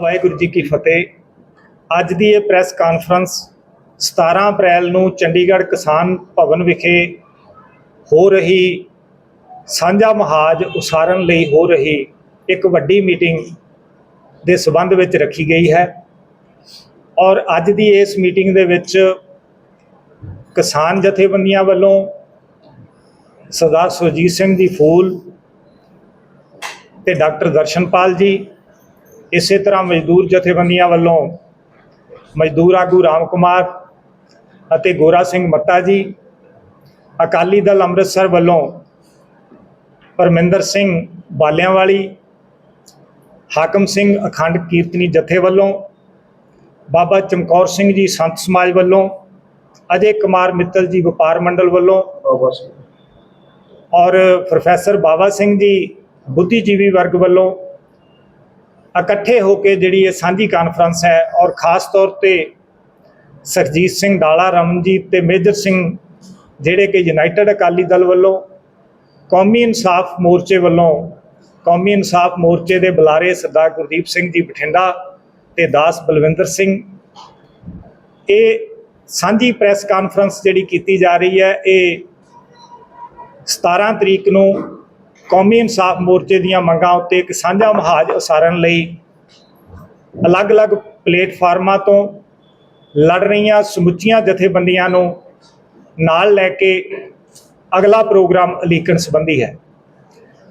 ਵਾਹਿਗੁਰੂ ਜੀ ਕੀ ਫਤਿਹ। ਅੱਜ ਦੀ ਇਹ press conference 17 ਅਪ੍ਰੈਲ ਨੂੰ ਚੰਡੀਗੜ੍ਹ ਕਿਸਾਨ ਭਵਨ ਵਿਖੇ ਹੋ ਰਹੀ ਸਾਂਝਾ ਮਹਾਜ ਉਸਾਰਨ ਲਈ ਹੋ ਰਹੀ ਇੱਕ ਵੱਡੀ ਮੀਟਿੰਗ ਦੇ ਸਬੰਧ ਵਿੱਚ ਰੱਖੀ ਗਈ ਹੈ। ਔਰ ਅੱਜ ਦੀ ਇਸ ਮੀਟਿੰਗ ਦੇ ਵਿੱਚ ਕਿਸਾਨ ਜਥੇਬੰਦੀਆਂ ਵੱਲੋਂ ਸਰਦਾਰ ਸੁਰਜੀਤ ਸਿੰਘ ਜੀ ਫੂਲ ਤੇ ਡਾਕਟਰ ਦਰਸ਼ਨਪਾਲ ਜੀ ਇਸੇ ਤਰ੍ਹਾਂ ਮਜ਼ਦੂਰ ਜਥੇਬੰਦੀਆਂ ਵੱਲੋਂ ਮਜ਼ਦੂਰ ਆਗੂ ਰਾਮ ਕੁਮਾਰ ਅਤੇ ਗੋਰਾ ਸਿੰਘ ਮੱਤਾ ਜੀ ਅਕਾਲੀ ਦਲ ਅੰਮ੍ਰਿਤਸਰ ਵੱਲੋਂ ਪਰਮਿੰਦਰ ਸਿੰਘ ਬਾਲਿਆਂਵਾਲੀ ਹਾਕਮ ਸਿੰਘ ਅਖੰਡ ਕੀਰਤਨੀ ਜਥੇ ਵੱਲੋਂ ਬਾਬਾ ਚਮਕੌਰ ਸਿੰਘ ਜੀ ਸੰਤ ਸਮਾਜ ਵੱਲੋਂ ਅਜੇ ਕੁਮਾਰ ਮਿੱਤਲ ਜੀ ਵਪਾਰ ਮੰਡਲ ਵੱਲੋਂ ਔਰ ਪ੍ਰੋਫੈਸਰ ਬਾਬਾ ਸਿੰਘ ਜੀ ਬੁੱਧੀਜੀਵੀ ਵਰਗ ਵੱਲੋਂ ਇਕੱਠੇ ਹੋ ਕੇ ਜਿਹੜੀ ਇਹ ਸਾਂਝੀ ਕਾਨਫਰੰਸ ਹੈ ਔਰ ਖਾਸ ਤੌਰ ਤੇ ਸਰਜੀਤ ਸਿੰਘ ਡਾਲਾ, ਰਮਨਜੀਤ ਤੇ ਮੇਜਰ ਸਿੰਘ ਜਿਹੜੇ ਕਿ ਯੂਨਾਈਟਿਡ ਅਕਾਲੀ ਦਲ ਵੱਲੋਂ ਕੌਮੀ ਇਨਸਾਫ ਮੋਰਚੇ ਵੱਲੋਂ, ਕੌਮੀ ਇਨਸਾਫ ਮੋਰਚੇ ਦੇ ਬੁਲਾਰੇ ਸਰਦਾਰ ਗੁਰਦੀਪ ਸਿੰਘ ਜੀ ਬਠਿੰਡਾ ਤੇ ਦਾਸ ਬਲਵਿੰਦਰ ਸਿੰਘ। ਇਹ ਸਾਂਝੀ ਪ੍ਰੈਸ ਕਾਨਫਰੰਸ ਜਿਹੜੀ ਕੀਤੀ ਜਾ ਰਹੀ ਹੈ, ਇਹ 17 ਤਰੀਕ ਨੂੰ ਕੌਮੀ ਇਨਸਾਫ ਮੋਰਚੇ ਦੀਆਂ ਮੰਗਾਂ ਉੱਤੇ ਇੱਕ ਸਾਂਝਾ ਮਹਾਜ ਉਸਾਰਨ ਲਈ ਅਲੱਗ-ਅਲੱਗ ਪਲੇਟਫਾਰਮਾਂ ਤੋਂ ਲੜ ਰਹੀਆਂ ਸਮੁੱਚੀਆਂ ਜਥੇਬੰਦੀਆਂ ਨੂੰ ਨਾਲ ਲੈ ਕੇ ਅਗਲਾ ਪ੍ਰੋਗਰਾਮ ਉਲੀਕਣ ਸੰਬੰਧੀ ਹੈ।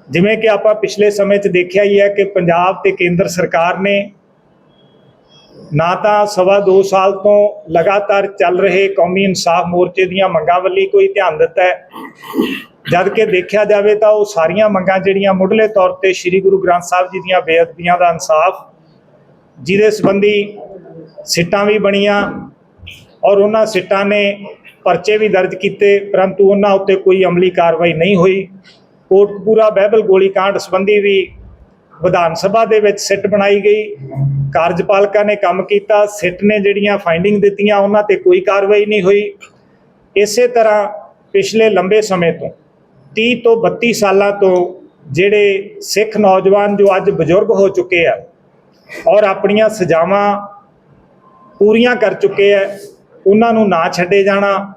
ਜਿਵੇਂ ਕਿ ਆਪਾਂ ਪਿਛਲੇ ਸਮੇਂ 'ਚ ਦੇਖਿਆ ਹੀ ਹੈ ਕਿ ਪੰਜਾਬ ਤੇ ਕੇਂਦਰ ਸਰਕਾਰ ਨੇ ਨਾ ਤਾਂ ਸਵਾ ਦੋ ਸਾਲ ਤੋਂ ਲਗਾਤਾਰ ਚੱਲ ਰਹੇ ਕੌਮੀ ਇਨਸਾਫ ਮੋਰਚੇ ਦੀਆਂ ਮੰਗਾਂ ਵੱਲੀ ਕੋਈ ਧਿਆਨ ਦਿੱਤਾ ਹੈ। ਜਦ ਕਿ ਦੇਖਿਆ ਜਾਵੇ ਤਾਂ ਉਹ ਸਾਰੀਆਂ ਮੰਗਾਂ ਜਿਹੜੀਆਂ ਮੁੱਢਲੇ ਤੌਰ ਤੇ ਸ੍ਰੀ ਗੁਰੂ ਗ੍ਰੰਥ ਸਾਹਿਬ ਜੀ ਦੀਆਂ ਬੇਅਦਬੀਆਂ ਦਾ ਇਨਸਾਫ, ਜਿਹਦੇ ਸੰਬੰਧੀ ਸਿੱਟਾਂ ਵੀ ਬਣੀਆਂ ਔਰ ਉਹਨਾਂ ਸਿੱਟਾਂ ਨੇ ਪਰਚੇ ਵੀ ਦਰਜ ਕੀਤੇ, ਪਰੰਤੂ ਉਹਨਾਂ ਉੱਤੇ ਕੋਈ ਅਮਲੀ ਕਾਰਵਾਈ ਨਹੀਂ ਹੋਈ। ਕੋਟਪੂਰਾ ਬਹਿਬਲ ਗੋਲੀकांड ਸੰਬੰਧੀ ਵੀ ਵਿਧਾਨ ਸਭਾ ਦੇ ਵਿੱਚ ਸਿੱਟ ਬਣਾਈ ਗਈ। ਕਾਰਜਪਾਲਕਾ ਨੇ ਕੰਮ ਕੀਤਾ, ਸਿੱਟ ਨੇ ਜਿਹੜੀਆਂ ਫਾਈਂਡਿੰਗ ਦਿੱਤੀਆਂ, ਉਹਨਾਂ ਤੇ ਕੋਈ ਕਾਰਵਾਈ ਨਹੀਂ ਹੋਈ। ਇਸੇ ਤਰ੍ਹਾਂ ਪਿਛਲੇ ਲੰਬੇ ਸਮੇਂ ਤੋਂ 30 ਤੋਂ 32 ਸਾਲਾਂ ਤੋਂ ਜਿਹੜੇ ਸਿੱਖ ਨੌਜਵਾਨ ਜੋ ਅੱਜ ਬਜ਼ੁਰਗ ਹੋ ਚੁੱਕੇ ਆ ਔਰ ਆਪਣੀਆਂ ਸਜ਼ਾਵਾਂ ਪੂਰੀਆਂ ਕਰ ਚੁੱਕੇ ਆ, ਉਹਨਾਂ ਨੂੰ ਨਾ ਛੱਡੇ ਜਾਣਾ,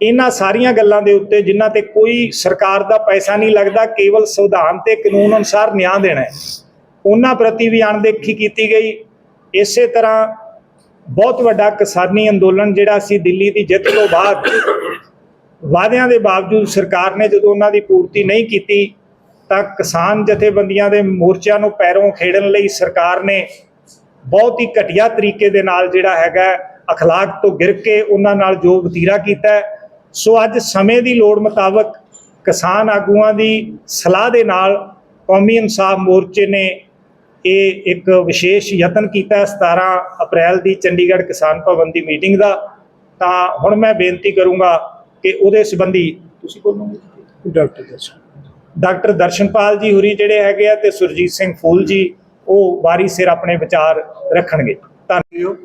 ਇਹਨਾਂ ਸਾਰੀਆਂ ਗੱਲਾਂ ਦੇ ਉੱਤੇ ਜਿਨ੍ਹਾਂ ਤੇ ਕੋਈ ਸਰਕਾਰ ਦਾ ਪੈਸਾ ਨਹੀਂ ਲੱਗਦਾ, ਕੇਵਲ ਸੰਵਿਧਾਨ ਤੇ ਕਾਨੂੰਨ ਅਨੁਸਾਰ ਨਿਆਂ ਦੇਣਾ ਹੈ। ਉਹਨਾਂ ਪ੍ਰਤੀ ਵੀ ਅਣਦੇਖੀ ਕੀਤੀ ਗਈ। ਇਸੇ ਤਰ੍ਹਾਂ ਬਹੁਤ ਵੱਡਾ ਕਿਸਾਨੀ ਅੰਦੋਲਨ ਜਿਹੜਾ ਸੀ ਦਿੱਲੀ ਦੀ ਜਿੱਤ ਤੋਂ ਬਾਅਦ ਵਾਅਦਿਆਂ ਦੇ ਬਾਵਜੂਦ ਸਰਕਾਰ ਨੇ ਜਦੋਂ ਉਹਨਾਂ ਦੀ ਪੂਰਤੀ ਨਹੀਂ ਕੀਤੀ ਤਾਂ ਕਿਸਾਨ ਜਥੇਬੰਦੀਆਂ ਦੇ ਮੋਰਚਿਆਂ ਨੂੰ ਪੈਰੋਂ ਖੇਡਣ ਲਈ ਸਰਕਾਰ ਨੇ ਬਹੁਤ ਹੀ ਘਟੀਆ ਤਰੀਕੇ ਦੇ ਨਾਲ ਜਿਹੜਾ ਹੈਗਾ اخلاق ਤੋਂ ਗਿਰ ਕੇ ਉਹਨਾਂ ਨਾਲ ਜੋ ਵਤੀਰਾ ਕੀਤਾ ਹੈ। ਸੋ ਅੱਜ ਸਮੇਂ ਦੀ ਲੋੜ ਮੁਤਾਬਕ ਕਿਸਾਨ ਆਗੂਆਂ ਦੀ ਸਲਾਹ ਦੇ ਨਾਲ ਕੌਮੀ ਇਨਸਾਫ ਮੋਰਚੇ ਨੇ ਇਹ ਇੱਕ ਵਿਸ਼ੇਸ਼ ਯਤਨ ਕੀਤਾ ਹੈ 17 ਅਪ੍ਰੈਲ ਦੀ ਚੰਡੀਗੜ੍ਹ ਕਿਸਾਨ ਭਵਨ ਦੀ ਮੀਟਿੰਗ ਦਾ ਤਾਂ ਹੁਣ ਮੈਂ ਬੇਨਤੀ ਕਰੂੰਗਾ ਕਿ ਉਹਦੇ ਸੰਬੰਧੀ ਤੁਸੀਂ ਬੋਲੋਗੇ? ਡਾਕਟਰ ਦੱਸੋ ਡਾਕਟਰ ਦਰਸ਼ਨਪਾਲ ਜੀ ਹੁਰੀ ਜਿਹੜੇ ਹੈਗੇ ਆ ਤੇ ਸੁਰਜੀਤ ਸਿੰਘ ਫੂਲ ਜੀ ਉਹ ਵਾਰੀ ਸਿਰ ਆਪਣੇ ਵਿਚਾਰ ਰੱਖਣਗੇ। ਧੰਨਵਾਦ।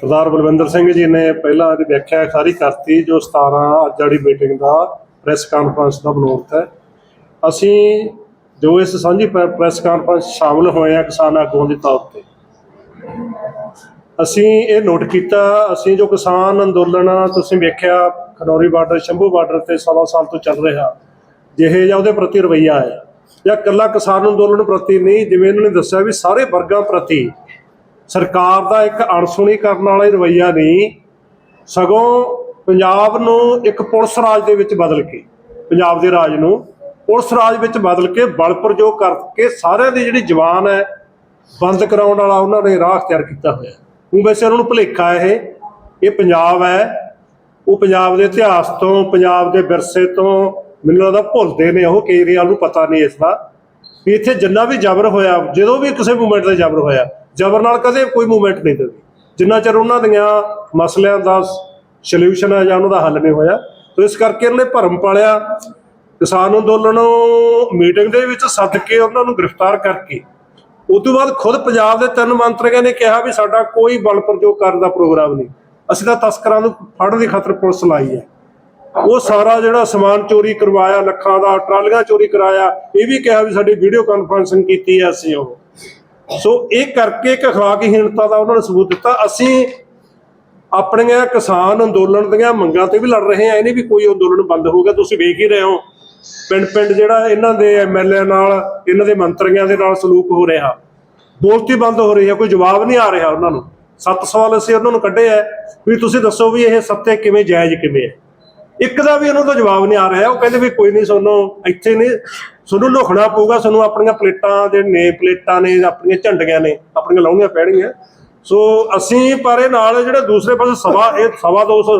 ਸਰਦਾਰ ਬਲਵਿੰਦਰ ਸਿੰਘ ਜੀ ਨੇ ਪਹਿਲਾਂ ਇਹਦੀ ਵਿਆਖਿਆ ਸਾਰੀ ਕਰਤੀ ਜੋ 17 ਅੱਜ ਵਾਲੀ ਮੀਟਿੰਗ ਦਾ ਪ੍ਰੈਸ ਕਾਨਫਰੰਸ ਦਾ ਬਨੋਰਤ ਹੈ। ਅਸੀਂ ਜੋ ਇਸ ਸਾਂਝੀ ਪ੍ਰੈ- ਪ੍ਰੈਸ ਕਾਨਫਰੰਸ ਸ਼ਾਮਲ ਹੋਏ ਆ ਕਿਸਾਨ ਆਗੂਆਂ ਦੇ ਤੌਰ ਤੇ ਅਸੀਂ ਇਹ ਨੋਟ ਕੀਤਾ ਅਸੀਂ ਜੋ ਕਿਸਾਨ ਅੰਦੋਲਨ ਤੁਸੀਂ ਵੇਖਿਆ ਖਨੌਰੀ ਬਾਰਡਰ, ਸ਼ੰਭੂ ਬਾਰਡਰ ਤੇ 16 ਸਾਲ ਤੋਂ ਚੱਲ ਰਿਹਾ। ਜਿਹੇ ਜਾਂ ਉਹਦੇ ਪ੍ਰਤੀ ਰਵਈਆ ਹੈ। ਜਾਂ ਇਕੱਲਾ ਕਿਸਾਨ ਅੰਦੋਲਨ ਪ੍ਰਤੀ ਨਹੀਂ, ਜਿਵੇਂ ਇਹਨਾਂ ਨੇ ਦੱਸਿਆ ਵੀ ਸਾਰੇ ਵਰਗਾਂ ਪ੍ਰਤੀ ਸਰਕਾਰ ਦਾ ਇੱਕ ਅਣਸੁਣੀ ਕਰਨ ਵਾਲਾ ਹੀ ਰਵਈਆ ਨਹੀਂ, ਸਗੋਂ ਪੰਜਾਬ ਨੂੰ ਇੱਕ ਪੁਲਿਸ ਰਾਜ ਦੇ ਵਿੱਚ ਬਦਲ ਕੇ, ਪੰਜਾਬ ਦੇ ਰਾਜ ਨੂੰ ਪੁਲਿਸ ਰਾਜ ਵਿੱਚ ਬਦਲ ਕੇ ਬਲ ਪ੍ਰਯੋਗ ਕਰਕੇ ਸਾਰਿਆਂ ਦੀ ਜਿਹੜੀ ਜਵਾਨ ਹੈ, ਬੰਦ ਕਰਾਉਣ ਵਾਲਾ ਉਹਨਾਂ ਨੇ ਰਾਹ ਅਖਤਿਆਰ ਕੀਤਾ ਹੋਇਆ। ਉਹ ਵੈਸੇ ਉਹਨਾਂ ਨੂੰ ਭੁਲੇਖਾ ਇਹ। ਇਹ ਪੰਜਾਬ ਹੈ। ਉਹ ਪੰਜਾਬ ਦੇ ਇਤਿਹਾਸ ਤੋਂ, ਪੰਜਾਬ ਦੇ ਵਿਰਸੇ ਤੋਂ ਮੈਨੂੰ ਲੱਗਦਾ ਭੁੱਲਦੇ ਨੇ ਉਹ ਕੇਜਰੀਵਾਲ ਨੂੰ ਪਤਾ ਨਹੀਂ ਇਸ ਦਾ। ਵੀ ਇੱਥੇ ਜਿੰਨਾ ਵੀ ਜ਼ਬਰ ਹੋਇਆ, ਜਦੋਂ ਵੀ ਕਿਸੇ ਮੂਵਮੈਂਟ ਦਾ ਜ਼ਬਰ ਹੋਇਆ, ਜ਼ਬਰ ਨਾਲ ਕਦੇ ਕੋਈ ਮੂਵਮੈਂਟ ਨਹੀਂ ਦਿੰਦੀ ਜਿੰਨਾ ਚਿਰ ਉਹਨਾਂ ਦੀਆਂ ਮਸਲਿਆਂ ਦਾ ਸੋਲੂਸ਼ਨ ਹੈ ਜਾਂ ਉਹਨਾਂ ਦਾ ਹੱਲ ਨਹੀਂ ਹੋਇਆ, ਤੋ ਇਸ ਕਰਕੇ ਉਹਨੇ ਭਰਮ ਪਾਲਿਆ। ਕਿਸਾਨ ਅੰਦੋਲਨ ਮੀਟਿੰਗ ਦੇ ਵਿੱਚ ਸੱਦ ਕੇ ਉਹਨਾਂ ਨੂੰ ਗ੍ਰਿਫਤਾਰ ਕਰਕੇ, ਉਸ ਤੋਂ ਬਾਅਦ ਖੁਦ ਪੰਜਾਬ ਦੇ ਤਿੰਨ ਮੰਤਰੀਆਂ ਨੇ ਕਿਹਾ ਵੀ ਸਾਡਾ ਕੋਈ ਬਲ ਪ੍ਰਯੋਗ ਕਰਨ ਦਾ ਪ੍ਰੋਗਰਾਮ ਨਹੀਂ। ਅਸੀਂ ਤਾਂ ਤਸਕਰਾਂ ਨੂੰ ਫੜਨ ਦੀ ਖਾਤਰ ਪੁਲਿਸ ਲਾਈ ਹੈ। ਉਹ ਸਾਰਾ ਜਿਹੜਾ ਸਮਾਨ ਚੋਰੀ ਕਰਵਾਇਆ, ਲੱਖਾਂ ਦਾ, ਟਰਾਲੀਆਂ ਚੋਰੀ ਕਰਾਇਆ, ਇਹ ਵੀ ਕਿਹਾ ਵੀ ਸਾਡੀ ਵੀਡੀਓ ਕਾਨਫਰੰਸਿੰਗ ਕੀਤੀ ਹੈ ਅਸੀਂ ਉਹ। ਸੋ ਇਹ ਕਰਕੇ ਇੱਕ ਅਖਲਾਕਹੀਣਤਾ ਦਾ ਉਹਨਾਂ ਨੇ ਸਬੂਤ ਦਿੱਤਾ। ਅਸੀਂ ਆਪਣੀਆਂ ਕਿਸਾਨ ਅੰਦੋਲਨ ਦੀਆਂ ਮੰਗਾਂ ਤੇ ਵੀ ਲੜ ਰਹੇ ਆ ਇਹ ਨਹੀਂ ਵੀ ਕੋਈ ਅੰਦੋਲਨ ਬੰਦ ਹੋ ਗਿਆ, ਤੁਸੀਂ ਵੇਖ ਹੀ ਰਹੇ ਹੋ। ਪਿੰਡ ਪਿੰਡ ਜਿਹੜਾ ਇਹਨਾਂ ਦੇ ਐਮਐਲਏ ਨਾਲ, ਇਹਨਾਂ ਦੇ ਮੰਤਰੀਆਂ ਦੇ ਨਾਲ ਸਲੂਕ ਹੋ ਰਿਹਾ। ਬੋਲਤੀ ਬੰਦ ਹੋ ਰਹੀ ਹੈ, ਕੋਈ ਜਵਾਬ ਨਹੀਂ ਆ ਰਿਹਾ ਉਹਨਾਂ ਨੂੰ। ਸੱਤ ਸਵਾਲ ਅਸੀਂ ਉਹਨਾਂ ਨੂੰ ਕੱਢੇ ਆ ਵੀ ਤੁਸੀਂ ਦੱਸੋ ਵੀ ਇਹ ਸੱਤੇ ਕਿਵੇਂ, ਜਾਇਜ਼ ਕਿਵੇਂ ਹੈ ਇੱਕ ਦਾ ਵੀ ਉਹਨਾਂ ਦਾ ਜਵਾਬ ਨਹੀਂ ਆ ਰਿਹਾ, ਉਹ ਕਹਿੰਦੇ ਵੀ ਕੋਈ ਨਹੀਂ, ਸਾਨੂੰ ਇੱਥੇ ਨਹੀਂ ਤੁਹਾਨੂੰ ਲੁਕਣਾ ਪਊਗਾ, ਸਾਨੂੰ ਆਪਣੀਆਂ ਪਲੇਟਾਂ ਦੇ ਨੇ, ਪਲੇਟਾਂ ਨੇ, ਆਪਣੀਆਂ ਝੰਡੀਆਂ ਨੇ, ਆਪਣੀਆਂ ਲਾਉਣੀਆਂ ਪੈਣਗੀਆਂ। ਸੋ ਅਸੀਂ ਪਰ ਇਹ ਨਾਲ ਜਿਹੜੇ ਦੂਸਰੇ ਪਾਸੇ ਸਵਾ, ਇਹ ਸਵਾ ਦੋ ਸੌ,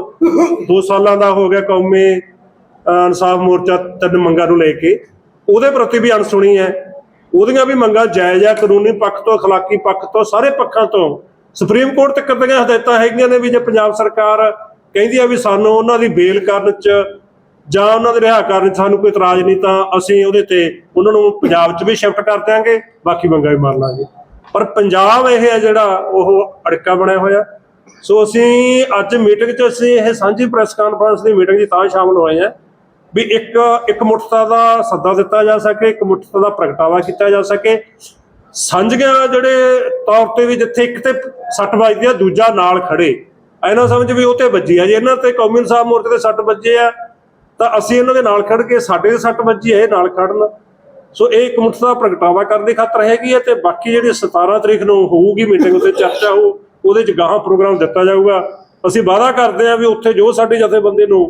ਦੋ ਸਾਲਾਂ ਦਾ ਹੋ ਗਿਆ ਕੌਮੀ ਇਨਸਾਫ ਮੋਰਚਾ ਤਿੰਨ ਮੰਗਾਂ ਨੂੰ ਲੈ ਕੇ। ਉਹਦੇ ਪ੍ਰਤੀ ਵੀ ਅਣਸੁਣੀ ਹੈ। ਉਹਦੀਆਂ ਵੀ ਮੰਗਾਂ ਜਾਇਜ਼ ਹੈ ਕਾਨੂੰਨੀ ਪੱਖ ਤੋਂ, ਅਖਲਾਕੀ ਪੱਖ ਤੋਂ, ਸਾਰੇ ਪੱਖਾਂ ਤੋਂ। ਸੁਪਰੀਮ ਕੋਰਟ ਤੱਕ ਦੀਆਂ ਹਦਾਇਤਾਂ ਹੈਗੀਆਂ ਨੇ ਵੀ ਜੇ ਪੰਜਾਬ ਸਰਕਾਰ ਕਹਿੰਦੀ ਆ ਵੀ ਸਾਨੂੰ ਉਹਨਾਂ ਦੀ ਬੇਲ ਕਰਨ ਚ ਜਾਂ ਉਹਨਾਂ ਦੇ ਰਿਹਾ ਕਰਨ ਸਾਨੂੰ ਕੋਈ ਇਤਰਾਜ਼ ਨਹੀਂ, ਤਾਂ ਅਸੀਂ ਉਹਦੇ ਤੇ ਉਹਨਾਂ ਨੂੰ ਪੰਜਾਬ 'ਚ ਵੀ ਸ਼ਿਫਟ ਕਰ ਦਿਆਂਗੇ, ਬਾਕੀ ਮੰਗਾਂ ਵੀ ਮਾਰ ਲਾਂਗੇ। ਪਰ ਪੰਜਾਬ ਇਹ ਹੈ ਜਿਹੜਾ ਉਹ ਅੜਕਾ ਬਣਿਆ ਹੋਇਆ। ਸੋ ਅਸੀਂ ਅੱਜ ਮੀਟਿੰਗ 'ਚ ਅਸੀਂ ਇਹ ਸਾਂਝੀ ਪ੍ਰੈਸ ਕਾਨਫਰੰਸ ਦੀ ਮੀਟਿੰਗ 'ਚ ਤਾਂ ਸ਼ਾਮਲ ਹੋਏ ਹਾਂ ਵੀ ਇੱਕ ਇੱਕ ਮੁੱਠਤਾ ਦਾ ਸੱਦਾ ਦਿੱਤਾ ਜਾ ਸਕੇ, ਇੱਕ ਮੁੱਠਤਾ ਦਾ ਪ੍ਰਗਟਾਵਾ ਕੀਤਾ ਜਾ ਸਕੇ। ਸਾਂਝੀਆਂ ਜਿਹੜੇ ਤੌਰ ਤੇ ਵੀ ਜਿੱਥੇ ਇੱਕ ਤੇ ਸੱਟ ਵੱਜਦੀ ਆ, ਦੂਜਾ ਨਾਲ ਖੜੇ। ਐਨਾ ਸਮਝ ਵੀ ਉਹ ਤੇ ਵੱਜੀ ਆ। ਜੇ ਇਹਨਾਂ ਤੇ ਕੌਮੀ ਇਨਸਾਫ ਮੋਰਚੇ ਤੇ ਸੱਟ ਵੱਜੇ ਆ, ਤਾਂ ਅਸੀਂ ਇਹਨਾਂ ਦੇ ਨਾਲ ਖੜ ਕੇ ਸਾਡੇ ਦੇ ਸੱਟ ਵੱਜੀ ਹੈ ਇਹ ਨਾਲ ਖੜਨ ਸੋ ਇਹ ਇੱਕ ਮੁੱਠਤਾ ਦਾ ਪ੍ਰਗਟਾਵਾ ਕਰਨ ਦੀ ਖਾਤਰ ਹੈਗੀ ਹੈ ਤੇ ਬਾਕੀ ਜਿਹੜੀ 17 ਤਰੀਕ ਨੂੰ ਹੋਊਗੀ ਮੀਟਿੰਗ ਉੱਤੇ ਚਰਚਾ ਹੋ ਉਹਦੇ ਚ ਗਾਹਾਂ ਪ੍ਰੋਗਰਾਮ ਦਿੱਤਾ ਜਾਊਗਾ। ਅਸੀਂ ਵਾਅਦਾ ਕਰਦੇ ਹਾਂ ਵੀ ਉੱਥੇ ਜੋ ਸਾਡੇ ਜਥੇਬੰਦੀ ਨੂੰ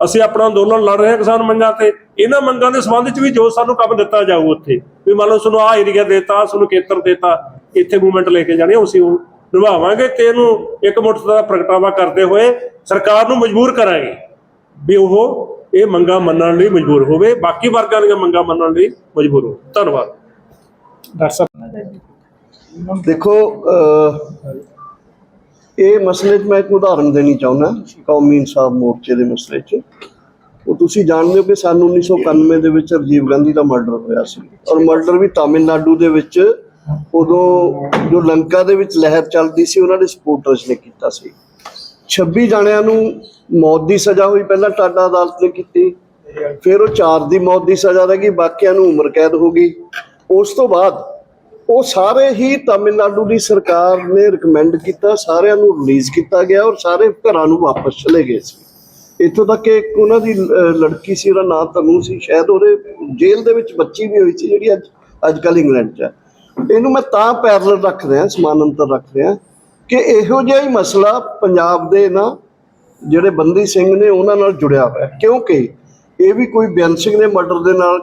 ਅਸੀਂ ਆਪਣਾ ਅੰਦੋਲਨ ਲੜ ਰਹੇ ਹਾਂ ਕਿਸਾਨ ਮੰਗਾਂ ਤੇ। ਇਹਨਾਂ ਮੰਗਾਂ ਦੇ ਸੰਬੰਧ ਚ ਵੀ ਜੋ ਸਾਨੂੰ ਕੰਮ ਦਿੱਤਾ ਜਾਊ ਉੱਥੇ ਵੀ ਮੰਨ ਲਓ ਸਾਨੂੰ ਆਹ ਏਰੀਆ ਦੇਤਾ ਸਾਨੂੰ ਖੇਤਰ ਦੇਤਾ ਇੱਥੇ ਮੂਵਮੈਂਟ ਲੈ ਕੇ ਜਾਣੀ ਅਸੀਂ ਉਹ ਨਿਭਾਵਾਂਗੇ ਤੇ ਇਹਨੂੰ ਇੱਕ ਮੁੱਠ ਦਾ ਪ੍ਰਗਟਾਵਾ ਕਰਦੇ ਹੋਏ ਸਰਕਾਰ ਨੂੰ ਮਜਬੂਰ ਕਰਾਂਗੇ ਵੀ ਉਹ ਇਹ ਮੰਗਾਂ ਮੰਨਣ ਲਈ ਮਜਬੂਰ ਹੋਵੇ ਬਾਕੀ ਵਰਗਾਂ ਦੀਆਂ ਮੰਗਾਂ ਮੰਨਣ ਲਈ ਮਜਬੂਰ ਹੋਵੇ। ਧੰਨਵਾਦ। ਡਾਕਟਰ ਸਾਹਿਬ। ਦੇਖੋ ਅਹ, ਇਹ ਮਸਲੇ 'ਚ ਮੈਂ ਇੱਕ ਉਦਾਹਰਨ ਦੇਣੀ ਚਾਹੁੰਦਾ, ਕੌਮੀ ਇਨਸਾਫ ਮੋਰਚੇ ਦੇ ਮਸਲੇ 'ਚ। ਉਹ ਤੁਸੀਂ ਜਾਣਦੇ ਹੋ ਕਿ ਸਨ 1991 ਦੇ ਵਿੱਚ ਰਾਜੀਵ ਗਾਂਧੀ ਦਾ ਮਰਡਰ ਹੋਇਆ ਸੀ। ਔਰ ਮਰਡਰ ਵੀ ਤਾਮਿਲਨਾਡੂ ਦੇ ਵਿੱਚ ਉਦੋਂ ਜੋ ਲੰਕਾ ਦੇ ਵਿੱਚ ਲਹਿਰ ਚੱਲਦੀ ਸੀ, ਉਹਨਾਂ ਦੇ ਸਪੋਰਟਰਸ ਨੇ ਕੀਤਾ ਸੀ। 26 ਜਾਣਿਆਂ ਨੂੰ ਮੌਤ ਦੀ ਸਜ਼ਾ ਹੋਈ, ਪਹਿਲਾਂ ਟਾਟਾ ਅਦਾਲਤ ਨੇ ਕੀਤੀ। ਫਿਰ ਉਹ ਚਾਰ ਦੀ ਮੌਤ ਦੀ ਸਜ਼ਾ ਰਹਿ ਗਈ, ਬਾਕੀਆਂ ਨੂੰ ਉਮਰ ਕੈਦ ਹੋ ਗਈ। ਉਸ ਤੋਂ ਬਾਅਦ ਉਹ ਸਾਰੇ ਹੀ ਤਾਮਿਲਨਾਡੂ ਦੀ ਸਰਕਾਰ ਨੇ ਰეკਮੈਂਡ ਕੀਤਾ, ਸਾਰਿਆਂ ਨੂੰ ਰਿਲੀਜ਼ ਕੀਤਾ ਗਿਆ ਔਰ ਸਾਰੇ ਘਰਾਂ ਨੂੰ ਵਾਪਸ ਚਲੇ ਗਏ ਸੀ। ਇੱਥੋਂ ਤੱਕ ਕਿ ਇੱਕ ਉਹਨਾਂ ਦੀ ਲੜਕੀ ਸੀ, ਉਹਦਾ ਨਾਮ ਤਨੂ ਸੀ, ਸ਼ਾਇਦ ਉਹਦੇ ਜੇਲ੍ਹ ਦੇ ਵਿੱਚ ਬੱਚੀ ਵੀ ਹੋਈ ਸੀ ਜਿਹੜੀ ਅੱਜ ਅੱਜ ਕੱਲ੍ਹ ਇੰਗਲੈਂਡ 'ਚ ਹੈ ਇਹਨੂੰ ਮੈਂ ਤਾਂ ਪੈਰਲਲ ਰੱਖ ਰਿਹਾ, ਸਮਾਨਾਂਤਰ ਰੱਖ ਰਿਹਾ ਕਿ ਇਹੋ ਜਿਹਾ ਹੀ ਮਸਲਾ ਪੰਜਾਬ ਦੇ ਨਾ, ਜਿਹੜੇ ਬੰਦੀ ਸਿੰਘ ਨੇ ਉਹਨਾਂ ਨਾਲ ਜੁੜਿਆ ਹੋਇਆ। ਕਿਉਂਕਿ ਇਹ ਵੀ ਕੋਈ ਬੇਅੰਤ ਸਿੰਘ ਨੇ ਮਰਡਰ ਦੇ ਨਾਲ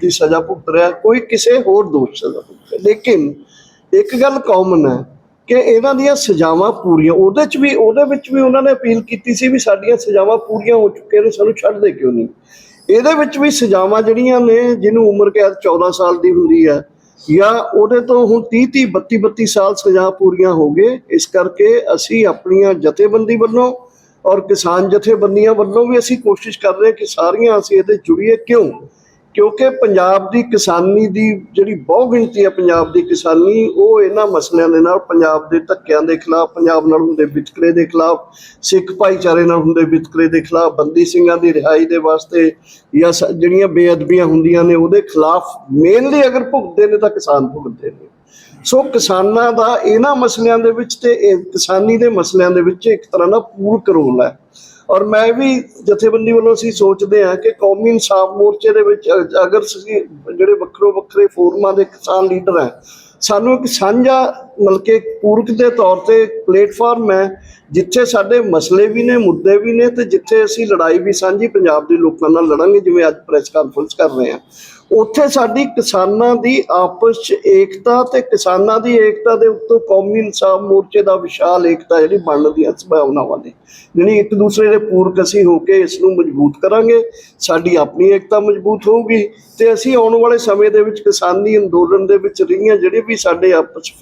ਦੀ ਸਜ਼ਾ ਭੁਗਤ ਰਿਹਾ ਕੋਈ ਕਿਸੇ ਹੋਰ ਦੋਸ਼ ਸਜ਼ਾ ਭੁਗਤ ਰਿਹਾ ਲੇਕਿਨ ਇੱਕ ਗੱਲ ਕਾਮਨ ਹੈ ਕਿ ਇਹਨਾਂ ਦੀਆਂ ਸਜ਼ਾਵਾਂ ਪੂਰੀਆਂ, ਉਹਦੇ ਚ ਵੀ, ਉਹਦੇ ਵਿੱਚ ਵੀ ਉਹਨਾਂ ਨੇ ਅਪੀਲ ਕੀਤੀ ਸੀ ਵੀ ਸਾਡੀਆਂ ਸਜ਼ਾਵਾਂ ਪੂਰੀਆਂ ਹੋ ਚੁੱਕੀਆਂ ਨੇ, ਸਾਨੂੰ ਛੱਡ ਦੇ ਕਿਉਂ ਨਹੀਂ? ਇਹਦੇ ਵਿੱਚ ਵੀ ਸਜ਼ਾਵਾਂ ਜਿਹੜੀਆਂ ਨੇ, ਜਿਹਨੂੰ ਉਮਰ ਕੈਦ 14 ਸਾਲ ਦੀ ਹੁੰਦੀ ਹੈ, ਜਾਂ ਉਹਦੇ ਤੋਂ ਹੁਣ 30 30 32 32 ਸਾਲ ਸਜ਼ਾ ਪੂਰੀਆਂ ਹੋ ਗਏ, ਇਸ ਕਰਕੇ ਅਸੀਂ ਆਪਣੀਆਂ ਜਥੇਬੰਦੀ ਵੱਲੋਂ ਔਰ ਕਿਸਾਨ ਜਥੇਬੰਦੀਆਂ ਵੱਲੋਂ ਵੀ ਅਸੀਂ ਕੋਸ਼ਿਸ਼ ਕਰ ਰਹੇ ਕਿ ਸਾਰੀਆਂ ਅਸੀਂ ਇਹਦੇ ਜੁੜੀਏ। ਕਿਉਂ? ਕਿਉਂਕਿ ਪੰਜਾਬ ਦੀ ਕਿਸਾਨੀ ਦੀ ਜਿਹੜੀ ਬਹੁ ਗਿਣਤੀ ਹੈ ਪੰਜਾਬ ਦੀ ਕਿਸਾਨੀ, ਉਹ ਇਹਨਾਂ ਮਸਲਿਆਂ ਦੇ ਨਾਲ, ਪੰਜਾਬ ਦੇ ਧੱਕਿਆਂ ਦੇ ਖਿਲਾਫ, ਪੰਜਾਬ ਨਾਲ ਹੁੰਦੇ ਵਿਤਕਰੇ ਦੇ ਖਿਲਾਫ, ਸਿੱਖ ਭਾਈਚਾਰੇ ਨਾਲ ਹੁੰਦੇ ਵਿਤਕਰੇ ਦੇ ਖਿਲਾਫ, ਬੰਦੀ ਸਿੰਘਾਂ ਦੀ ਰਿਹਾਈ ਦੇ ਵਾਸਤੇ ਜਾਂ ਸ- ਜਿਹੜੀਆਂ ਬੇਅਦਬੀਆਂ ਹੁੰਦੀਆਂ ਨੇ, ਉਹਦੇ ਖਿਲਾਫ ਮੇਨਲੀ ਅਗਰ ਭੁਗਤਦੇ ਨੇ ਤਾਂ ਕਿਸਾਨ ਭੁਗਤਦੇ ਨੇ। ਸੋ ਕਿਸਾਨਾਂ ਦਾ ਇਹਨਾਂ ਮਸਲਿਆਂ ਦੇ ਵਿੱਚ ਤੇ ਇਹ ਕਿਸਾਨੀ ਦੇ ਮਸਲਿਆਂ ਦੇ ਵਿੱਚ ਇੱਕ ਤਰ੍ਹਾਂ ਦਾ ਪੂਰਕ ਰੋਲ ਹੈ। ਔਰ ਮੈਂ ਵੀ ਜਥੇਬੰਦੀ ਵੱਲੋਂ ਅਸੀਂ ਸੋਚਦੇ ਹਾਂ ਕਿ ਕੌਮੀ ਇਨਸਾਫ ਮੋਰਚੇ ਦੇ ਵਿੱਚ ਅਗਰ ਜਿਹੜੇ ਵੱਖਰੋ ਵੱਖਰੇ ਫੋਰਮਾਂ ਦੇ ਕਿਸਾਨ ਲੀਡਰ ਹੈ, ਸਾਨੂੰ ਇੱਕ ਸਾਂਝਾ ਮਤਲਬ ਕਿ ਪੂਰਕ ਦੇ ਤੌਰ ਤੇ ਪਲੇਟਫਾਰਮ ਹੈ, ਜਿੱਥੇ ਸਾਡੇ ਮਸਲੇ ਵੀ ਨੇ, ਮੁੱਦੇ ਵੀ ਨੇ ਤੇ ਜਿੱਥੇ ਅਸੀਂ ਲੜਾਈ ਵੀ ਸਾਂਝੀ ਪੰਜਾਬ ਦੇ ਲੋਕਾਂ ਨਾਲ ਲੜਾਂਗੇ, ਜਿਵੇਂ ਅੱਜ ਪ੍ਰੈਸ ਕਾਨਫਰੰਸ ਕਰ ਰਹੇ ਹਾਂ। ਉੱਥੇ ਸਾਡੀ ਕਿਸਾਨਾਂ ਦੀ ਆਪਸ 'ਚ ਏਕਤਾ ਤੇ ਕਿਸਾਨਾਂ ਦੀ ਏਕਤਾ ਦੇ ਉੱਤੋਂ ਕੌਮੀ ਇਨਸਾਫ ਮੋਰਚੇ ਦਾ ਵਿਸ਼ਾਲ ਏਕਤਾ ਜਿਹੜੀ ਬਣਨ ਦੀਆਂ ਸੰਭਾਵਨਾਵਾਂ ਨੇ। ਜਿਹੜੀ ਇੱਕ ਦੂਸਰੇ ਦੇ ਪੂਰਕ ਅਸੀਂ ਹੋ ਕੇ ਇਸ ਨੂੰ ਮਜ਼ਬੂਤ ਕਰਾਂਗੇ, ਸਾਡੀ ਆਪਣੀ ਏਕਤਾ ਮਜ਼ਬੂਤ ਹੋਊਗੀ ਤੇ ਅਸੀਂ ਆਉਣ ਵਾਲੇ ਸਮੇਂ ਦੇ ਵਿੱਚ ਕਿਸਾਨੀ ਅੰਦੋਲਨ ਦੇ ਵਿੱਚ ਰਹੀਆਂ ਜਿਹੜੇ ਵੀ ਸਾਡੇ ਆਪਸ 'ਚ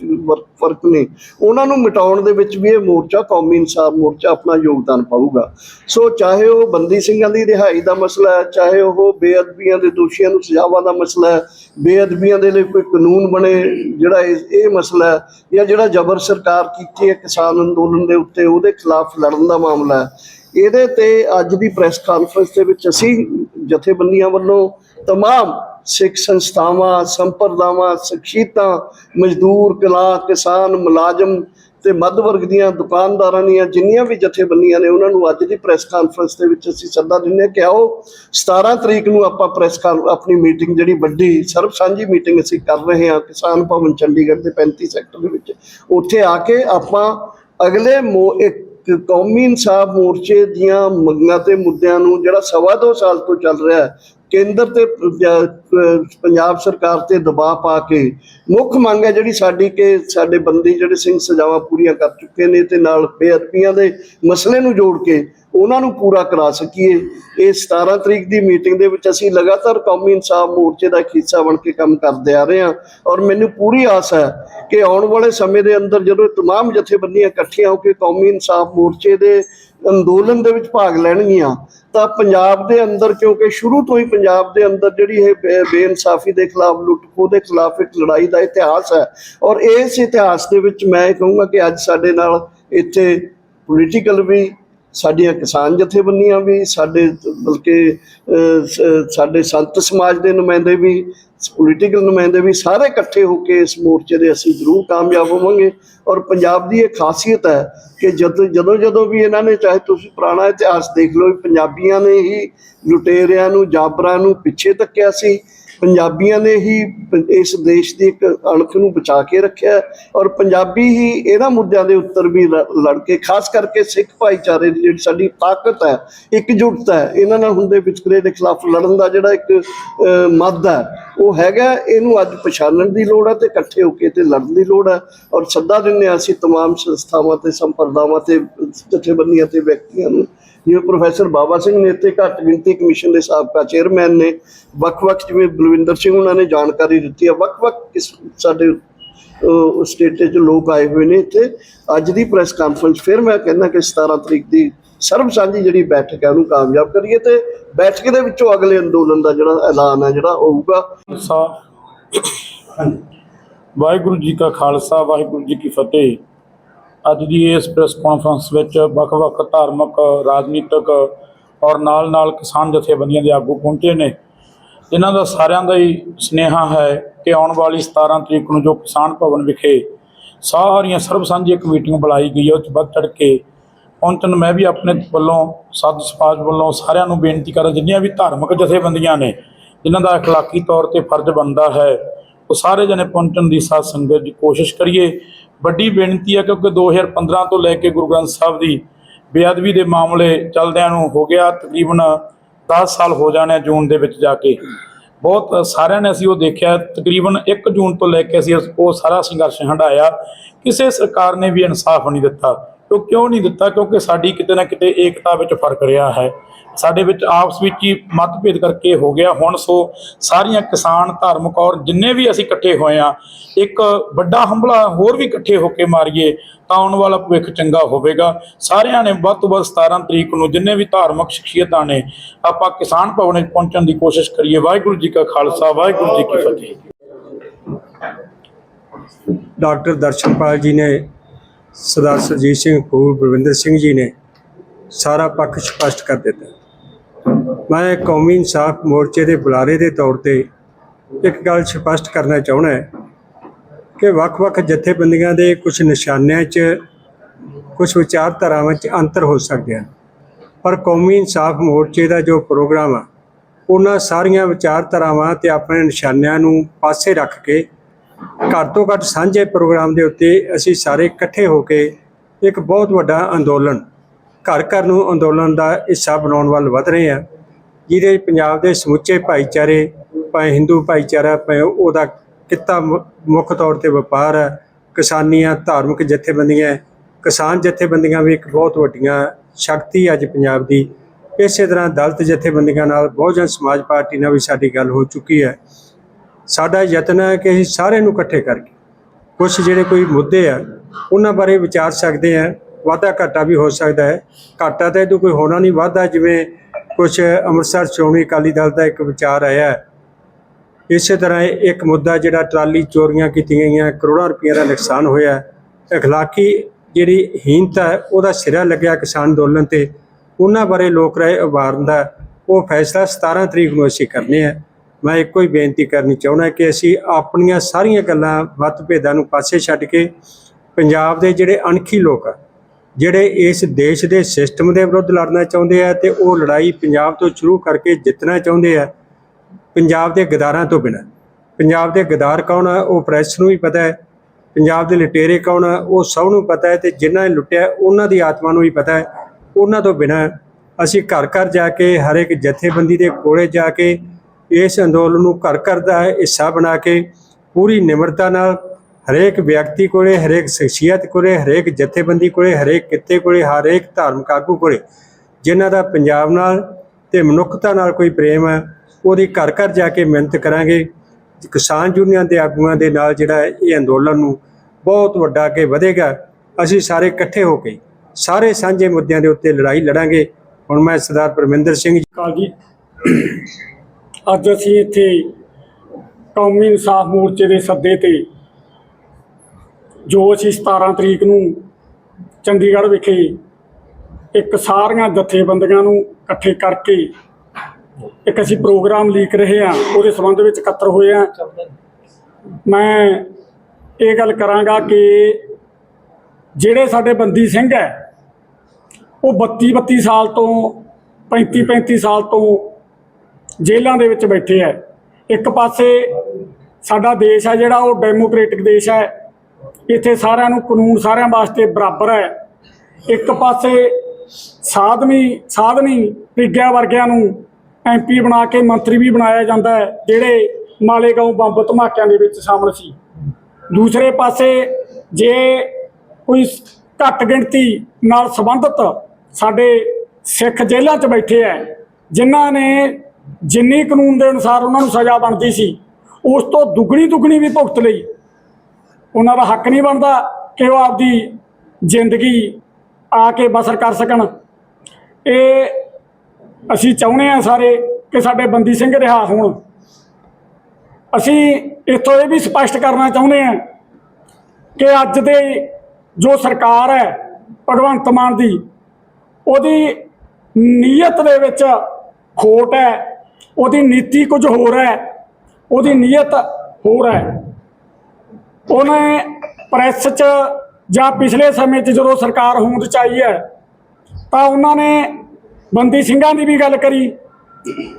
ਫ਼ਰਕ ਨੇ, ਉਹਨਾਂ ਨੂੰ ਮਿਟਾਉਣ ਦੇ ਵਿੱਚ ਵੀ ਇਹ ਮੋਰਚਾ, ਕੌਮੀ ਇਨਸਾਫ ਮੋਰਚਾ ਆਪਣਾ ਯੋਗਦਾਨ ਪਾਊਗਾ। ਸੋ ਚਾਹੇ ਉਹ ਬੰਦੀ ਸਿੰਘਾਂ ਦੀ ਰਿਹਾਈ ਦਾ ਮਸਲਾ ਹੈ, ਚਾਹੇ ਉਹ ਬੇਅਦਬੀਆਂ ਦੇ ਦੋਸ਼ੀਆਂ ਨੂੰ ਸਜ਼ਾਵਾਂ ਦਾ ਮਸਲਾ ਹੈ, ਬੇਅਦਬੀਆਂ ਦੇ ਲਈ ਕੋਈ ਕਾਨੂੰਨ ਬਣੇ, ਜਿਹੜਾ ਇਹ ਮਸਲਾ ਹੈ, ਜਾਂ ਜਿਹੜਾ ਜ਼ਬਰ ਸਰਕਾਰ ਕੀਤੀ ਹੈ ਕਿਸਾਨ ਅੰਦੋਲਨ ਦੇ ਉੱਤੇ, ਉਹਦੇ ਖਿਲਾਫ ਲੜਨ ਦਾ ਮਾਮਲਾ ਹੈ। ਇਹਦੇ ਤੇ ਅੱਜ ਦੀ ਪ੍ਰੈਸ ਕਾਨਫਰੰਸ ਦੇ ਵਿੱਚ ਅਸੀਂ ਜਥੇਬੰਦੀਆਂ ਵੱਲੋਂ ਤਮਾਮ ਸਿੱਖ ਸੰਸਥਾਵਾਂ, ਸੰਪਰਦਾਵਾਂ, ਸ਼ਖਸੀਅਤਾਂ, ਮਜ਼ਦੂਰ ਕਲਾ ਕਿਸਾਨ, ਮੁਲਾਜ਼ਮ ਤੇ ਮੱਧ ਵਰਗ ਦੀਆਂ ਦੁਕਾਨਦਾਰਾਂ ਦੀਆਂ ਜਿੰਨੀਆਂ ਵੀ ਜਥੇਬੰਦੀਆਂ ਨੇ ਉਹਨਾਂ ਨੂੰ ਅੱਜ ਦੀ ਪ੍ਰੈਸ ਕਾਨਫਰੰਸ ਦੇ ਵਿੱਚ ਅਸੀਂ ਸੱਦਾ ਦਿੰਦੇ ਹਾਂ ਕਿ ਆਓ 17 ਤਰੀਕ ਨੂੰ ਆਪਾਂ ਪ੍ਰੈਸ ਕਾਨ ਆਪਣੀ ਮੀਟਿੰਗ ਜਿਹੜੀ ਵੱਡੀ ਸਰਬ ਸਾਂਝੀ ਮੀਟਿੰਗ ਅਸੀਂ ਕਰ ਰਹੇ ਹਾਂ ਕਿਸਾਨ ਭਵਨ ਚੰਡੀਗੜ੍ਹ ਦੇ 35 ਸੈਕਟਰ ਦੇ ਵਿੱਚ। ਉੱਥੇ ਆ ਕੇ ਆਪਾਂ ਅਗਲੇ ਮੋ ਇੱਕ ਕੌਮੀ ਇਨਸਾਫ ਮੋਰਚੇ ਦੀਆਂ ਮੰਗਾਂ ਤੇ ਮੁੱਦਿਆਂ ਨੂੰ ਜਿਹੜਾ ਸਵਾ ਦੋ ਸਾਲ ਤੋਂ ਚੱਲ ਰਿਹਾ ਕੇਂਦਰ ਤੇ ਪੰਜਾਬ ਸਰਕਾਰ ਤੇ ਦਬਾਅ ਪਾ ਕੇ ਮੁੱਖ ਮੰਗ ਹੈ ਜਿਹੜੀ ਸਾਡੀ ਕਿ ਸਾਡੇ ਬੰਦੀ ਜਿਹੜੇ ਸਿੰਘ ਸਜ਼ਾਵਾਂ ਪੂਰੀਆਂ ਕਰ ਚੁੱਕੇ ਨੇ ਤੇ ਨਾਲ ਬੇਅਦਬੀਆਂ ਦੇ ਮਸਲੇ ਨੂੰ ਜੋੜ ਕੇ ਉਹਨਾਂ ਨੂੰ ਪੂਰਾ ਕਰਾ ਸਕੀਏ। ਇਹ 17 ਤਰੀਕ ਦੀ ਮੀਟਿੰਗ ਦੇ ਵਿੱਚ ਅਸੀਂ ਲਗਾਤਾਰ ਕੌਮੀ ਇਨਸਾਫ ਮੋਰਚੇ ਦਾ ਇੱਕ ਹਿੱਸਾ ਬਣ ਕੇ ਕੰਮ ਕਰਦੇ ਆ ਰਹੇ ਹਾਂ ਔਰ ਮੈਨੂੰ ਪੂਰੀ ਆਸ ਹੈ ਕਿ ਆਉਣ ਵਾਲੇ ਸਮੇਂ ਦੇ ਅੰਦਰ ਜਦੋਂ ਇਹ ਤਮਾਮ ਜਥੇਬੰਦੀਆਂ ਇਕੱਠੀਆਂ ਹੋ ਕੇ ਕੌਮੀ ਇਨਸਾਫ ਮੋਰਚੇ ਦੇ ਅੰਦੋਲਨ ਦੇ ਵਿੱਚ ਭਾਗ ਲੈਣਗੀਆਂ, ਤਾਂ ਪੰਜਾਬ ਦੇ ਅੰਦਰ, ਕਿਉਂਕਿ ਸ਼ੁਰੂ ਤੋਂ ਹੀ ਪੰਜਾਬ ਦੇ ਅੰਦਰ ਜਿਹੜੀ ਇਹ ਬੇ- ਬੇਇਨਸਾਫੀ ਦੇ ਖਿਲਾਫ ਲੁੱਟ-ਖੋਹ ਦੇ ਖਿਲਾਫ ਇੱਕ ਲੜਾਈ ਦਾ ਇਤਿਹਾਸ ਹੈ। ਔਰ ਇਸ ਇਤਿਹਾਸ ਦੇ ਵਿੱਚ ਮੈਂ ਇਹ ਕਹੂੰਗਾ ਕਿ ਅੱਜ ਸਾਡੇ ਨਾਲ ਇੱਥੇ ਪੋਲੀਟੀਕਲ ਵੀ, ਸਾਡੀਆਂ ਕਿਸਾਨ ਜਥੇਬੰਦੀਆਂ ਵੀ, ਸਾਡੇ ਬਲਕਿ ਸਾਡੇ ਸੰਤ ਸਮਾਜ ਦੇ ਨੁਮਾਇੰਦੇ ਵੀ ਪੋਲੀਟੀਕਲ ਨੁਮਾਇੰਦੇ ਵੀ ਸਾਰੇ ਇਕੱਠੇ ਹੋ ਕੇ ਇਸ ਮੋਰਚੇ ਦੇ ਅਸੀਂ ਜ਼ਰੂਰ ਕਾਮਯਾਬ ਹੋਵਾਂਗੇ ਔਰ ਪੰਜਾਬ ਦੀ ਇਹ ਖਾਸੀਅਤ ਹੈ ਕਿ ਜਦੋਂ ਜਦੋਂ ਜਦੋਂ ਵੀ ਇਹਨਾਂ ਨੇ, ਚਾਹੇ ਤੁਸੀਂ ਪੁਰਾਣਾ ਇਤਿਹਾਸ ਦੇਖ ਲਓ ਵੀ ਪੰਜਾਬੀਆਂ ਨੇ ਹੀ ਲੁਟੇਰਿਆਂ ਨੂੰ, ਜਾਬਰਾਂ ਨੂੰ ਪਿੱਛੇ ਧੱਕਿਆ ਸੀ ਪੰਜਾਬੀਆਂ ਨੇ ਹੀ ਪ- ਇਸ ਦੇਸ਼ ਦੀ ਇੱਕ ਅਣਖ ਨੂੰ ਬਚਾ ਕੇ ਰੱਖਿਆ ਔਰ ਪੰਜਾਬੀ ਹੀ ਇਹਨਾਂ ਮੁੱਦਿਆਂ ਦੇ ਉੱਤਰ ਵੀ ਲ- ਲੜ ਕੇ ਖਾਸ ਕਰਕੇ ਸਿੱਖ ਭਾਈਚਾਰੇ ਦੀ ਜਿਹੜੀ ਸਾਡੀ ਤਾਕਤ ਹੈ ਇਕਜੁੱਟਤਾ ਹੈ ਇਹਨਾਂ ਨਾਲ ਹੁੰਦੇ ਵਿਚਕਰੇ ਦੇ ਖਿਲਾਫ ਲੜਨ ਦਾ ਜਿਹੜਾ ਇੱਕ ਅਹ, ਮੱਧ ਹੈ ਉਹ ਹੈਗਾ ਇਹਨੂੰ ਅੱਜ ਪਛਾਣਨ ਦੀ ਲੋੜ ਹੈ ਤੇ ਇਕੱਠੇ ਹੋ ਕੇ ਤੇ ਲੜਨ ਦੀ ਲੋੜ ਹੈ ਔਰ ਸੱਦਾ ਦਿੰਦੇ ਹਾਂ ਅਸੀਂ तमाम ਸੰਸਥਾਵਾਂ ਤੇ ਸੰਪਰਦਾਵਾਂ ਤੇ ਜਥੇਬੰਦੀਆਂ ਤੇ ਵਿਅਕਤੀਆਂ ਨੂੰ ਜਿਵੇਂ ਪ੍ਰੋਫੈਸਰ ਬਾਬਾ ਸਿੰਘ ਨੇ ਤੇ ਘੱਟ ਗਿਣਤੀ ਕਮਿਸ਼ਨ ਦੇ ਸਾਬਕਾ ਚੇਅਰਮੈਨ ਨੇ ਵੱਖ-ਵੱਖ ਜਿਵੇਂ ਬਲਵਿੰਦਰ ਸਿੰਘ ਉਹਨਾਂ ਨੇ ਜਾਣਕਾਰੀ ਦਿੱਤੀ ਹੈ ਵੱਖ-ਵੱਖ ਸਾਡੇ ਅਹ, 'ਚ ਲੋਕ ਆਏ ਹੋਏ ਨੇ ਇੱਥੇ। ਅੱਜ ਦੀ ਪ੍ਰੈਸ ਕਾਨਫਰੰਸ ਫਿਰ ਮੈਂ ਕਹਿੰਦਾ ਕਿ 17 ਤਰੀਕ ਦੀ ਸਰਬ ਸਾਂਝੀ ਜਿਹੜੀ ਬੈਠਕ ਹੈ ਉਹਨੂੰ ਕਾਮਯਾਬ ਕਰੀਏ ਤੇ ਬੈਠਕ ਦੇ ਵਿੱਚੋਂ ਅਗਲੇ ਅੰਦੋਲਨ ਦਾ ਜਿਹੜਾ ਐਲਾਨ ਹੈ ਜਿਹੜਾ ਹੋਊਗਾ। ਵਾਹਿਗੁਰੂ ਜੀ ਕਾ ਖਾਲਸਾ ਵਾਹਿਗੁਰੂ ਜੀ ਕੀ ਫਤਿਹ। ਅੱਜ ਦੀ ਇਸ ਪ੍ਰੈਸ ਕਾਨਫਰੰਸ ਵਿੱਚ ਵੱਖ-ਵੱਖ ਧਾਰਮਿਕ ਰਾਜਨੀਤਿਕ ਔਰ ਨਾਲ-ਨਾਲ ਕਿਸਾਨ ਜਥੇਬੰਦੀਆਂ ਦੇ ਆਗੂ ਪਹੁੰਚੇ ਨੇ ਇਹਨਾਂ ਦਾ ਸਾਰਿਆਂ ਦਾ ਹੀ ਸਨੇਹਾ ਹੈ ਕਿ ਆਉਣ ਵਾਲੀ 17 ਤਰੀਕ ਨੂੰ ਜੋ ਕਿਸਾਨ ਭਵਨ ਵਿਖੇ ਸਾਰੀਆਂ ਸਰਬ ਸਾਂਝੀ ਇੱਕ ਮੀਟਿੰਗ ਬੁਲਾਈ ਗਈ ਹੈ ਉਹ 'ਚ ਵੱਧ ਚੜ ਕੇ ਪਹੁੰਚਣ ਮੈਂ ਵੀ ਆਪਣੇ ਵੱਲੋਂ ਸੱਤ ਸਮਾਜ ਵੱਲੋਂ ਸਾਰਿਆਂ ਨੂੰ ਬੇਨਤੀ ਕਰਾਂ ਜਿੰਨੀਆਂ ਵੀ ਧਾਰਮਿਕ ਜਥੇਬੰਦੀਆਂ ਨੇ ਜਿਨ੍ਹਾਂ ਦਾ اخلاقی ਤੌਰ ਤੇ ਫਰਜ਼ ਬਣਦਾ ਹੈ ਉਹ ਸਾਰੇ ਜਣੇ ਪਹੁੰਚਣ ਦੀ ਸਾਥ ਸੰਗਤ ਦੀ ਕੋਸ਼ਿਸ਼ ਕਰੀਏ ਵੱਡੀ ਬੇਨਤੀ ਹੈ ਕਿਉਂਕਿ 2015 ਤੋਂ ਲੈ ਕੇ ਗੁਰੂ ਗ੍ਰੰਥ ਸਾਹਿਬ ਦੀ ਬੇਅਦਬੀ ਦੇ ਮਾਮਲੇ ਚੱਲਦਿਆਂ ਨੂੰ ਹੋ ਗਿਆ ਤਕਰੀਬਨ 10 ਸਾਲ ਹੋ ਜਾਣੇ ਜੂਨ ਦੇ ਵਿੱਚ ਜਾ ਕੇ। ਬਹੁਤ ਸਾਰਿਆਂ ਨੇ ਅਸੀਂ ਉਹ ਦੇਖਿਆ, ਤਕਰੀਬਨ 1 ਜੂਨ ਤੋਂ ਲੈ ਕੇ ਅਸੀਂ ਉਹ ਸਾਰਾ ਸੰਘਰਸ਼ ਹੰਢਾਇਆ। ਕਿਸੇ ਸਰਕਾਰ ਨੇ ਵੀ ਇਨਸਾਫ ਨਹੀਂ ਦਿੱਤਾ। ਉਹ ਕਿਉਂ ਨਹੀਂ ਦਿੱਤਾ? ਕਿਉਂਕਿ ਸਾਡੀ ਕਿਤੇ ਨਾ ਕਿਤੇ ਏਕਤਾ ਵਿੱਚ ਫ਼ਰਕ ਰਿਹਾ ਹੈ। ਸਾਡੇ ਵਿੱਚ ਆਪਸ ਵਿੱਚ ਹੀ ਮਤਭੇਦ ਕਰਕੇ ਹੋ ਗਿਆ। ਹੁਣ ਸੋ ਸਾਰੀਆਂ ਕਿਸਾਨ, ਧਾਰਮਿਕ ਔਰ ਜਿੰਨੇ ਵੀ ਅਸੀਂ ਇਕੱਠੇ ਹੋਏ ਆ ਇੱਕ ਵੱਡਾ ਹਮਲਾ ਹੋਰ ਵੀ ਇਕੱਠੇ ਹੋ ਕੇ ਮਾਰੀਏ, ਤਾਂ ਆਉਣ ਵਾਲਾ ਭਵਿੱਖ ਚੰਗਾ ਹੋਵੇਗਾ। ਸਾਰਿਆਂ ਨੇ ਵੱਧ ਤੋਂ ਵੱਧ 17 ਤਰੀਕ ਨੂੰ ਜਿੰਨੇ ਵੀ ਧਾਰਮਿਕ ਸ਼ਖਸੀਅਤਾਂ ਨੇ, ਆਪਾਂ ਕਿਸਾਨ ਭਵਨ ਵਿੱਚ ਪਹੁੰਚਣ ਦੀ ਕੋਸ਼ਿਸ਼ ਕਰੀਏ। ਵਾਹਿਗੁਰੂ ਜੀ ਕਾ ਖਾਲਸਾ, ਵਾਹਿਗੁਰੂ ਜੀ ਕੀ ਫਤਿਹ। ਡਾਕਟਰ ਦਰਸ਼ਨਪਾਲ ਜੀ ਨੇ, ਸਰਦਾਰ ਸਰਜੀਤ ਸਿੰਘ ਕਪੂਰ ਬਲਵਿੰਦਰ ਸਿੰਘ ਜੀ ਨੇ ਸਾਰਾ ਪੱਖ ਸਪਸ਼ਟ ਕਰ ਦਿੱਤਾ। ਮੈਂ ਕੌਮੀ ਇਨਸਾਫ ਮੋਰਚੇ ਦੇ ਬੁਲਾਰੇ ਦੇ ਤੌਰ ਤੇ ਇੱਕ ਗੱਲ ਸਪਸ਼ਟ ਕਰਨਾ ਚਾਹੁੰਦਾ ਹੈ ਕਿ ਵੱਖ-ਵੱਖ ਜਥੇਬੰਦੀਆਂ ਦੇ ਕੁਝ ਨਿਸ਼ਾਨਿਆਂ 'ਚ, ਕੁਝ ਵਿਚਾਰਧਾਰਾਵਾਂ 'ਚ ਅੰਤਰ ਹੋ ਸਕਦੇ ਹਨ। ਪਰ ਕੌਮੀ ਇਨਸਾਫ ਮੋਰਚੇ ਦਾ ਜੋ ਪ੍ਰੋਗਰਾਮ ਆ, ਉਹਨਾਂ ਸਾਰੀਆਂ ਵਿਚਾਰਧਾਰਾਵਾਂ ਤੇ ਆਪਣੇ ਨਿਸ਼ਾਨਿਆਂ ਨੂੰ ਪਾਸੇ ਰੱਖ ਕੇ ਘੱਟ ਤੋਂ ਘੱਟ ਸਾਂਝੇ ਪ੍ਰੋਗਰਾਮ ਦੇ ਉੱਤੇ ਅਸੀਂ ਸਾਰੇ ਇਕੱਠੇ ਹੋ ਕੇ ਇੱਕ ਬਹੁਤ ਵੱਡਾ ਅੰਦੋਲਨ ਘਰ ਘਰ ਨੂੰ ਅੰਦੋਲਨ ਦਾ ਹਿੱਸਾ ਬਣਾਉਣ ਵੱਲ ਵਧ ਰਹੇ ਹਾਂ। ਜਿਹਦੇ ਪੰਜਾਬ ਦੇ ਸਮੁੱਚੇ ਭਾਈਚਾਰੇ, ਭਾਵੇਂ ਹਿੰਦੂ ਭਾਈਚਾਰਾ, ਭਾਵੇਂ ਉਹਦਾ ਕਿੱਤਾ ਮੁੱਖ ਤੌਰ ਤੇ ਵਪਾਰ ਹੈ, ਕਿਸਾਨੀਆਂ ਧਾਰਮਿਕ ਜਥੇਬੰਦੀਆਂ ਕਿਸਾਨ ਜਥੇਬੰਦੀਆਂ ਵੀ ਇੱਕ ਬਹੁਤ ਵੱਡੀਆਂ ਸ਼ਕਤੀ ਅੱਜ ਪੰਜਾਬ ਦੀ। ਇਸੇ ਤਰ੍ਹਾਂ ਦਲਤ ਜਥੇਬੰਦੀਆਂ ਨਾਲ ਬਹੁਜਨ ਸਮਾਜ ਪਾਰਟੀ ਨਾਲ ਵੀ ਸਾਡੀ ਗੱਲ ਹੋ ਚੁੱਕੀ ਹੈ। ਸਾਡਾ ਯਤਨ ਹੈ ਕਿ ਅਸੀਂ ਸਾਰਿਆਂ ਨੂੰ ਇਕੱਠੇ ਕਰਕੇ ਕੁਝ ਜਿਹੜੇ ਕੋਈ ਮੁੱਦੇ ਆ, ਉਹਨਾਂ ਬਾਰੇ ਵਿਚਾਰ ਸਕਦੇ ਆ ਵਾਧਾ ਘਾਟਾ ਵੀ ਹੋ ਸਕਦਾ ਹੈ। ਘਾਟਾ ਤਾਂ ਇਹਦੋਂ ਕੋਈ ਹੋਣਾ ਨਹੀਂ, ਵਾਧਾ ਜਿਵੇਂ ਕੁਝ ਅੰਮ੍ਰਿਤਸਰ ਸ਼੍ਰੋਮਣੀ ਅਕਾਲੀ ਦਲ ਦਾ ਇੱਕ ਵਿਚਾਰ ਆਇਆ ਹੈ। ਇਸੇ ਤਰ੍ਹਾਂ ਇਹ ਇੱਕ ਮੁੱਦਾ ਜਿਹੜਾ ਟਰਾਲੀ ਚੋਰੀਆਂ ਕੀਤੀਆਂ ਗਈਆਂ ਕਰੋੜਾਂ ਰੁਪਈਆ ਦਾ ਨੁਕਸਾਨ ਹੋਇਆ اخلاقی ਜਿਹੜੀ ਹੀਨਤਾ ਹੈ ਉਹਦਾ ਸਿਰਾ ਲੱਗਿਆ ਕਿਸਾਨ ਅੰਦੋਲਨ ਤੇ ਉਹਨਾਂ ਬਾਰੇ ਲੋਕ ਰਾਏ ਉਭਾਰਨ ਦਾ ਉਹ ਫੈਸਲਾ 17 ਤਰੀਕ ਨੂੰ ਅਸੀਂ ਕਰਨੇ ਆ ਮੈਂ ਇੱਕੋ ਹੀ ਬੇਨਤੀ ਕਰਨੀ ਚਾਹੁੰਦਾ ਕਿ ਅਸੀਂ ਆਪਣੀਆਂ ਸਾਰੀਆਂ ਗੱਲਾਂ ਮਤਭੇਦਾਂ ਨੂੰ ਪਾਸੇ ਛੱਡ ਕੇ ਪੰਜਾਬ ਦੇ ਜਿਹੜੇ ਅਣਖੀ ਲੋਕ ਆ ਜਿਹੜੇ ਇਸ ਦੇਸ਼ ਦੇ ਸਿਸਟਮ ਦੇ ਵਿਰੁੱਧ ਲੜਨਾ ਚਾਹੁੰਦੇ ਆ ਤੇ ਉਹ ਲੜਾਈ ਪੰਜਾਬ ਤੋਂ ਸ਼ੁਰੂ ਕਰਕੇ ਜਿੱਤਣਾ ਚਾਹੁੰਦੇ ਆ, ਪੰਜਾਬ ਦੇ ਗਦਾਰਾਂ ਤੋਂ ਬਿਨਾਂ। ਪੰਜਾਬ ਦੇ ਗਦਾਰ ਕੌਣ ਆ, ਉਹ ਪ੍ਰੈਸ ਨੂੰ ਵੀ ਪਤਾ ਹੈ। ਪੰਜਾਬ ਦੇ ਲਟੇਰੇ ਕੌਣ ਆ, ਉਹ ਸਭ ਨੂੰ ਪਤਾ ਹੈ ਤੇ ਜਿਨ੍ਹਾਂ ਨੇ ਲੁੱਟਿਆ, ਉਹਨਾਂ ਦੀ ਆਤਮਾ ਨੂੰ ਵੀ ਪਤਾ ਹੈ। ਉਹਨਾਂ ਤੋਂ ਬਿਨਾਂ ਅਸੀਂ ਘਰ ਘਰ ਜਾ ਕੇ, ਹਰ ਇੱਕ ਜਥੇਬੰਦੀ ਦੇ ਕੋਲੇ ਜਾ ਕੇ ਇਸ ਅੰਦੋਲਨ ਨੂੰ ਘਰ ਘਰ ਦਾ ਹਿੱਸਾ ਬਣਾ ਕੇ ਪੂਰੀ ਨਿਮਰਤਾ ਨਾਲ ਹਰੇਕ ਵਿਅਕਤੀ ਕੋਲੇ, ਹਰੇਕ ਸ਼ਖਸੀਅਤ ਕੋਲੇ, ਹਰੇਕ ਜਥੇਬੰਦੀ ਕੋਲੇ, ਹਰੇਕ ਕਿੱਤੇ ਕੋਲੇ, ਹਰੇਕ ਧਾਰਮਿਕ ਆਗੂ ਕੋਲੇ, ਜਿਨ੍ਹਾਂ ਦਾ ਪੰਜਾਬ ਨਾਲ ਤੇ ਮਨੁੱਖਤਾ ਨਾਲ ਕੋਈ ਪ੍ਰੇਮ ਹੈ, ਉਹਦੀ ਘਰ ਘਰ ਜਾ ਕੇ ਮਿਹਨਤ ਕਰਾਂਗੇ। ਕਿਸਾਨ ਯੂਨੀਅਨ ਦੇ ਆਗੂਆਂ ਦੇ ਨਾਲ ਜਿਹੜਾ ਇਹ ਅੰਦੋਲਨ ਨੂੰ ਬਹੁਤ ਵੱਡਾ ਅੱਗੇ ਵਧੇਗਾ। ਅਸੀਂ ਸਾਰੇ ਇਕੱਠੇ ਹੋ ਕੇ, ਸਾਰੇ ਸਾਂਝੇ ਮੁੱਦਿਆਂ ਦੇ ਉੱਤੇ ਲੜਾਈ ਲੜਾਂਗੇ। ਹੁਣ ਮੈਂ ਸਰਦਾਰ ਪਰਮਿੰਦਰ ਸਿੰਘ ਜੀ ਕਾਲ ਜੀ। ਅੱਜ ਅਸੀਂ ਇੱਥੇ ਕੌਮੀ ਇਨਸਾਫ ਮੋਰਚੇ ਦੇ ਸੱਦੇ ਤੇ ਜੋ ਅਸੀਂ 17 ਤਰੀਕ ਨੂੰ ਚੰਡੀਗੜ੍ਹ ਵਿਖੇ ਇੱਕ ਸਾਰੀਆਂ ਜਥੇਬੰਦੀਆਂ ਨੂੰ ਇਕੱਠੇ ਕਰਕੇ ਇੱਕ ਅਸੀਂ ਪ੍ਰੋਗਰਾਮ ਲੀਕ ਰਹੇ ਹਾਂ, ਉਹਦੇ ਸੰਬੰਧ ਵਿੱਚ ਇਕੱਤਰ ਹੋਏ ਹਾਂ। ਮੈਂ ਇਹ ਗੱਲ ਕਰਾਂਗਾ ਕਿ ਜਿਹੜੇ ਸਾਡੇ ਬੰਦੀ ਸਿੰਘ ਹੈ, ਉਹ 32 32 ਸਾਲ ਤੋਂ 35 35 ਸਾਲ ਤੋਂ ਜੇਲ੍ਹਾਂ ਦੇ ਵਿੱਚ ਬੈਠੇ ਹੈ। ਇੱਕ ਪਾਸੇ ਸਾਡਾ ਦੇਸ਼ ਹੈ ਜਿਹੜਾ, ਉਹ ਡੈਮੋਕ੍ਰੈਟਿਕ ਦੇਸ਼ ਹੈ ਇੱਥੇ ਸਾਰਿਆਂ ਨੂੰ ਕਾਨੂੰਨ ਸਾਰਿਆਂ ਵਾਸਤੇ ਬਰਾਬਰ ਹੈ। ਇੱਕ ਪਾਸੇ ਸਾਧਵੀ ਸਾਧਨੀ ਪ੍ਰਿਗਿਆ ਵਰਗਿਆਂ ਨੂੰ ਐਮਪੀ ਬਣਾ ਕੇ ਮੰਤਰੀ ਵੀ ਬਣਾਇਆ ਜਾਂਦਾ ਹੈ, ਜਿਹੜੇ ਮਾਲੇਗਾਉਂ ਬੰਬ ਧਮਾਕਿਆਂ ਦੇ ਵਿੱਚ ਸ਼ਾਮਲ ਸੀ। ਦੂਸਰੇ ਪਾਸੇ ਜੇ ਕੋਈ ਘੱਟ ਗਿਣਤੀ ਨਾਲ ਸੰਬੰਧਿਤ ਸਾਡੇ ਸਿੱਖ ਜੇਲ੍ਹਾਂ 'ਚ ਬੈਠੇ ਐ ਜਿਨ੍ਹਾਂ ਨੇ ਜਿੰਨੀ ਕਾਨੂੰਨ ਦੇ ਅਨੁਸਾਰ ਉਹਨਾਂ ਨੂੰ ਸਜ਼ਾ ਬਣਦੀ ਸੀ, ਉਸ ਤੋਂ ਦੁੱਗਣੀ ਦੁੱਗਣੀ ਵੀ ਭੁਗਤ ਲਈ। ਉਹਨਾਂ ਦਾ ਹੱਕ ਨਹੀਂ ਬਣਦਾ ਕਿ ਉਹ ਆਪਦੀ ਜ਼ਿੰਦਗੀ ਆ ਕੇ ਬਸਰ ਕਰ ਸਕਣ। ਇਹ ਅਸੀਂ ਚਾਹੁੰਦੇ ਆ ਸਾਰੇ ਕਿ ਸਾਡੇ ਬੰਦੀ ਸਿੰਘ ਰਿਹਾ ਹੋਣ। ਅਸੀਂ ਇੱਥੋਂ ਇਹ ਵੀ ਸਪਸ਼ਟ ਕਰਨਾ ਚਾਹੁੰਦੇ ਆ ਕਿ ਅੱਜ ਦੇ ਜੋ ਸਰਕਾਰ ਹੈ, ਭਗਵੰਤ ਮਾਨ ਦੀ, ਉਹਦੀ ਨੀਅਤ ਦੇ ਵਿੱਚ ਖੋਟ ਹੈ, ਉਹਦੀ ਨੀਤੀ ਕੁਝ ਹੋਰ ਹੈ, ਉਹਦੀ ਨੀਅਤ ਹੋਰ ਹੈ। ਉਹਨੇ ਪ੍ਰੈਸ 'ਚ ਜਾਂ ਪਿਛਲੇ ਸਮੇਂ 'ਚ ਜਦੋਂ ਸਰਕਾਰ ਹੋਂਦ 'ਚ ਆਈ ਹੈ, ਤਾਂ ਉਹਨਾਂ ਨੇ ਬੰਦੀ ਸਿੰਘਾਂ ਦੀ ਵੀ ਗੱਲ ਕਰੀ।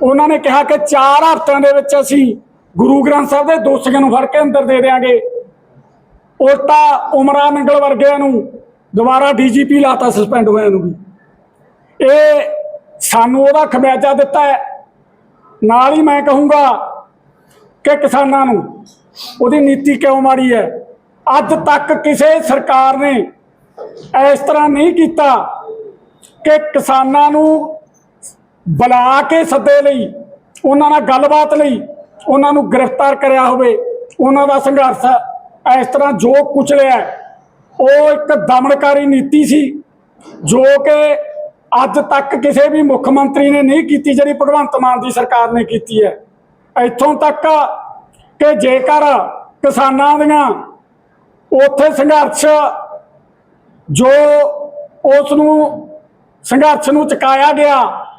ਉਹਨਾਂ ਨੇ ਕਿਹਾ ਕਿ 4 ਹਫ਼ਤਿਆਂ ਦੇ ਵਿੱਚ ਅਸੀਂ ਗੁਰੂ ਗ੍ਰੰਥ ਸਾਹਿਬ ਦੇ ਦੋਸ਼ੀਆਂ ਨੂੰ ਫੜ ਕੇ ਅੰਦਰ ਦੇ ਦੇਵਾਂਗੇ ਉਲਟਾ ਉਮਰਾ ਨੰਗਲ ਵਰਗਿਆਂ ਨੂੰ ਦੁਬਾਰਾ ਡੀਜੀਪੀ ਲਾਤਾ ਸਸਪੈਂਡ ਹੋਇਆ ਨੂੰ ਵੀ। ਇਹ ਸਾਨੂੰ ਉਹਦਾ ਖਮਿਆਜਾ ਦਿੱਤਾ ਹੈ। ਨਾਲ ਹੀ ਮੈਂ ਕਹੂੰਗਾ ਕਿ ਕਿਸਾਨਾਂ ਨੂੰ ਉਹਦੀ ਨੀਤੀ ਕਿਉਂ ਮਾੜੀ ਹੈ? ਅੱਜ ਤੱਕ ਕਿਸੇ ਸਰਕਾਰ ਨੇ ਇਸ ਤਰ੍ਹਾਂ ਨਹੀਂ ਕੀਤਾ ਕਿ ਕਿਸਾਨਾਂ ਨੂੰ ਬੁਲਾ ਕੇ ਸੱਦੇ ਲਈ, ਉਹਨਾਂ ਨਾਲ ਗੱਲਬਾਤ ਲਈ, ਉਹਨਾਂ ਨੂੰ ਗ੍ਰਿਫਤਾਰ ਕਰਿਆ ਹੋਵੇ। ਉਹਨਾਂ ਦਾ ਸੰਘਰਸ਼ ਇਸ ਤਰ੍ਹਾਂ ਜੋ ਕੁਚਲਿਆ ਉਹ ਇੱਕ ਦਮਨਕਾਰੀ ਨੀਤੀ ਸੀ, ਜੋ ਕਿ ਅੱਜ ਤੱਕ ਕਿਸੇ ਵੀ ਮੁੱਖ ਮੰਤਰੀ ਨੇ ਨਹੀਂ ਕੀਤੀ, ਜਿਹੜੀ ਭਗਵੰਤ ਮਾਨ ਦੀ ਸਰਕਾਰ ਨੇ ਕੀਤੀ ਹੈ। ਇੱਥੋਂ ਤੱਕ ਕਿ ਜੇਕਰ ਕਿਸਾਨਾਂ ਦੀਆਂ ਉੱਥੇ ਸੰਘਰਸ਼ ਜੋ ਉਸ ਨੂੰ ਸੰਘਰਸ਼ ਨੂੰ ਚੁਕਾਇਆ ਗਿਆ,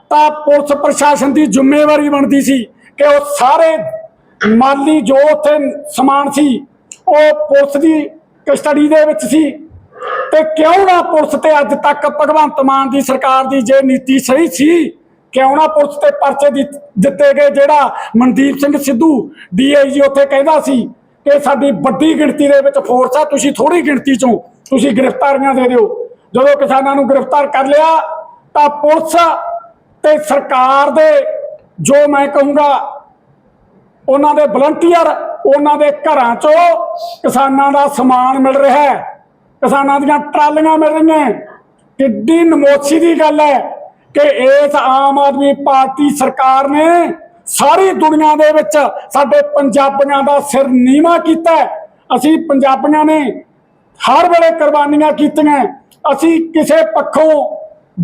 ਤਾਂ ਪੁਲਿਸ ਪ੍ਰਸ਼ਾਸਨ ਦੀ ਜ਼ਿੰਮੇਵਾਰੀ ਬਣਦੀ ਸੀ ਕਿ ਉਹ ਸਾਰੇ ਮਾਲੀ ਜੋ ਉੱਥੇ ਸਮਾਨ ਸੀ, ਉਹ ਪੁਲਿਸ ਦੀ ਕਸਟਡੀ ਦੇ ਵਿੱਚ ਸੀ। ਤੇ ਕਿਉਂ ਨਾ ਪੁਲਿਸ ਤੇ ਅੱਜ ਤੱਕ ਭਗਵੰਤ ਮਾਨ ਦੀ ਸਰਕਾਰ ਦੀ ਜੇ ਨੀਤੀ ਸਹੀ ਸੀ ਕਿਉਣਾ ਪੁਲਿਸ ਤੇ ਪਰਚੇ ਦਿੱਤੇ ਗਏ ਜਿਹੜਾ ਮਨਦੀਪ ਸਿੰਘ ਸਿੱਧੂ ਡੀਆਈਜੀ ਉੱਥੇ ਕਹਿੰਦਾ ਸੀ ਕਿ ਸਾਡੀ ਵੱਡੀ ਗਿਣਤੀ ਦੇ ਵਿੱਚ ਫੋਰਸ ਆ, ਤੁਸੀਂ ਥੋੜੀ ਗਿਣਤੀ ਚੋਂ ਤੁਸੀਂ ਗ੍ਰਿਫਤਾਰੀਆਂ ਦੇ ਦਿਓ। ਜਦੋਂ ਕਿਸਾਨਾਂ ਨੂੰ ਗ੍ਰਿਫਤਾਰ ਕਰ ਲਿਆ, ਤਾਂ ਪੁਲਿਸ ਤੇ ਸਰਕਾਰ ਦੇ ਜੋ ਮੈਂ ਕਹੂੰਗਾ, ਉਹਨਾਂ ਦੇ ਵਲੰਟੀਅਰ ਉਹਨਾਂ ਦੇ ਘਰਾਂ ਚੋਂ ਕਿਸਾਨਾਂ ਦਾ ਸਮਾਨ ਮਿਲ ਰਿਹਾ ਹੈ। ਕਿਸਾਨਾਂ ਦੀਆਂ ਟਰਾਲੀਆਂ ਮਿਲ ਰਹੀਆਂ ਕਿੱਡੀ ਨਮੋਸ਼ੀ ਦੀ ਗੱਲ ਹੈ। ਕਿ ਇਸ ਆਮ ਆਦਮੀ ਪਾਰਟੀ ਸਰਕਾਰ ਨੇ ਸਾਰੀ ਦੁਨੀਆ ਦੇ ਵਿੱਚ ਸਾਡੇ ਪੰਜਾਬੀਆਂ ਦਾ ਸਿਰ ਨੀਵਾ ਕੀਤਾ ਅਸੀਂ ਪੰਜਾਬੀਆਂ ਨੇ ਹਰ ਵੇਲੇ ਕੁਰਬਾਨੀਆਂ ਕੀਤੀਆਂ ਅਸੀਂ ਕਿਸੇ ਪੱਖੋਂ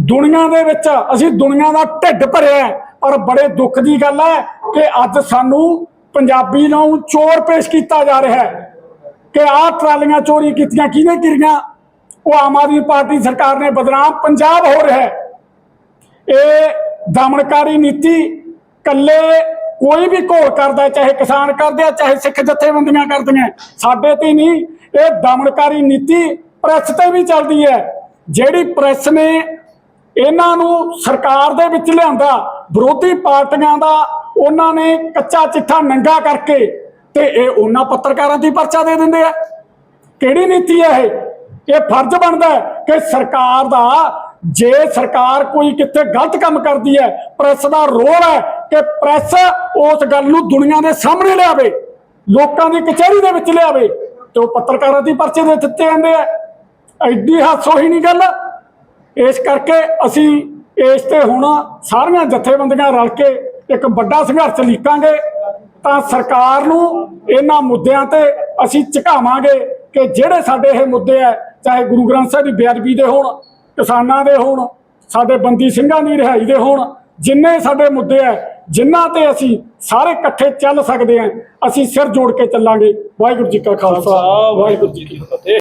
ਦੁਨੀਆ ਦੇ ਵਿੱਚ, ਅਸੀਂ ਦੁਨੀਆ ਦਾ ਢਿੱਡ ਭਰਿਆ ਹੈ। ਪਰ ਬੜੇ ਦੁੱਖ ਦੀ ਗੱਲ ਹੈ ਕਿ ਅੱਜ ਸਾਨੂੰ ਪੰਜਾਬੀ ਨੂੰ ਚੋਰ ਪੇਸ਼ ਕੀਤਾ ਜਾ ਰਿਹਾ ਹੈ ਕਿ ਆਹ ਟਰਾਲੀਆਂ ਚੋਰੀ ਕੀਤੀਆਂ, ਕਿਹਨੇ ਕਿਰੀਆਂ ਉਹ ਆਮ ਆਦਮੀ ਪਾਰਟੀ ਸਰਕਾਰ ਨੇ ਬਦਨਾਮ ਪੰਜਾਬ ਹੋ ਰਿਹਾ ਹੈ। ਇਹ ਦਮਨਕਾਰੀ ਨੀਤੀ ਕੱਲੇ ਕੋਈ ਵੀ ਘੋਲ ਕਰਦਾ, ਚਾਹੇ ਕਿਸਾਨ ਕਰਦੇ ਆ, ਚਾਹੇ ਸਿੱਖ ਜਥੇਬੰਦੀਆਂ ਕਰਦੀਆਂ। ਸਾਡੇ ਤੇ ਨਹੀਂ, ਇਹ ਦਮਨਕਾਰੀ ਨੀਤੀ ਪ੍ਰੈਸ ਤੇ ਵੀ ਚੱਲਦੀ ਹੈ। ਜਿਹੜੀ ਪ੍ਰੈਸ ਨੇ ਇਹਨਾਂ ਨੂੰ ਸਰਕਾਰ ਦੇ ਵਿੱਚ ਲਿਆਂਦਾ, ਵਿਰੋਧੀ ਪਾਰਟੀਆਂ ਦਾ, ਉਹਨਾਂ ਨੇ ਕੱਚਾ ਚਿੱਠਾ ਨੰਗਾ ਕਰਕੇ ਤੇ ਇਹ ਉਹਨਾਂ ਪੱਤਰਕਾਰਾਂ ਦੀ ਪਰਚਾ ਦੇ ਦਿੰਦੇ ਆ। ਕਿਹੜੀ ਨੀਤੀ ਹੈ ਇਹ? ਇਹ ਫਰਜ਼ ਬਣਦਾ ਕਿ ਸਰਕਾਰ ਦਾ ਜੇ ਸਰਕਾਰ ਕੋਈ ਕਿੱਥੇ ਗਲਤ ਕੰਮ ਕਰਦੀ ਹੈ ਪ੍ਰੈਸ ਦਾ ਰੋਲ ਹੈ ਕਿ ਪ੍ਰੈਸ ਉਸ ਗੱਲ ਨੂੰ ਦੁਨੀਆ ਦੇ ਸਾਹਮਣੇ ਲਿਆਵੇ, ਲੋਕਾਂ ਦੀ ਕਚਹਿਰੀ ਦੇ ਵਿੱਚ ਲਿਆਵੇ ਤੇ ਉਹ ਪੱਤਰਕਾਰਾਂ ਦੀ ਪਰਚੇ ਦੇ ਦਿੱਤੇ ਜਾਂਦੇ ਆ। ਐਡੀ ਹਾਸੋਹੀ ਨਹੀਂ ਗੱਲ। ਇਸ ਕਰਕੇ ਅਸੀਂ ਇਸ ਤੇ ਹੁਣ ਸਾਰੀਆਂ ਜਥੇਬੰਦੀਆਂ ਰਲ ਕੇ ਇੱਕ ਵੱਡਾ ਸੰਘਰਸ਼ ਲੀਕਾਂਗੇ ਤਾਂ ਸਰਕਾਰ ਨੂੰ ਇਹਨਾਂ ਮੁੱਦਿਆਂ ਤੇ ਅਸੀਂ ਝੁਕਾਵਾਂਗੇ ਕਿ ਜਿਹੜੇ ਸਾਡੇ ਇਹ ਮੁੱਦੇ ਆ, ਚਾਹੇ ਗੁਰੂ ਗ੍ਰੰਥ ਸਾਹਿਬ ਦੀ ਬੇਅਦਬੀ ਦੇ ਹੋਣ ਕਿਸਾਨਾਂ ਦੇ ਹੋਣ ਸਾਡੇ ਬੰਦੀ ਸਿੰਘਾਂ ਦੀ ਰਿਹਾਈ ਦੇ ਹੋਣ ਜਿੰਨੇ ਸਾਡੇ ਮੁੱਦੇ ਆ ਜਿਨ੍ਹਾਂ ਤੇ ਅਸੀਂ ਸਾਰੇ ਇਕੱਠੇ ਚੱਲ ਸਕਦੇ ਆ ਅਸੀਂ ਸਿਰ ਜੋੜ ਕੇ ਚੱਲਾਂਗੇ। ਵਾਹਿਗੁਰੂ ਜੀ ਕਾ ਖਾਲਸਾ ਵਾਹਿਗੁਰੂ ਜੀ ਕੀ ਫਤਿਹ।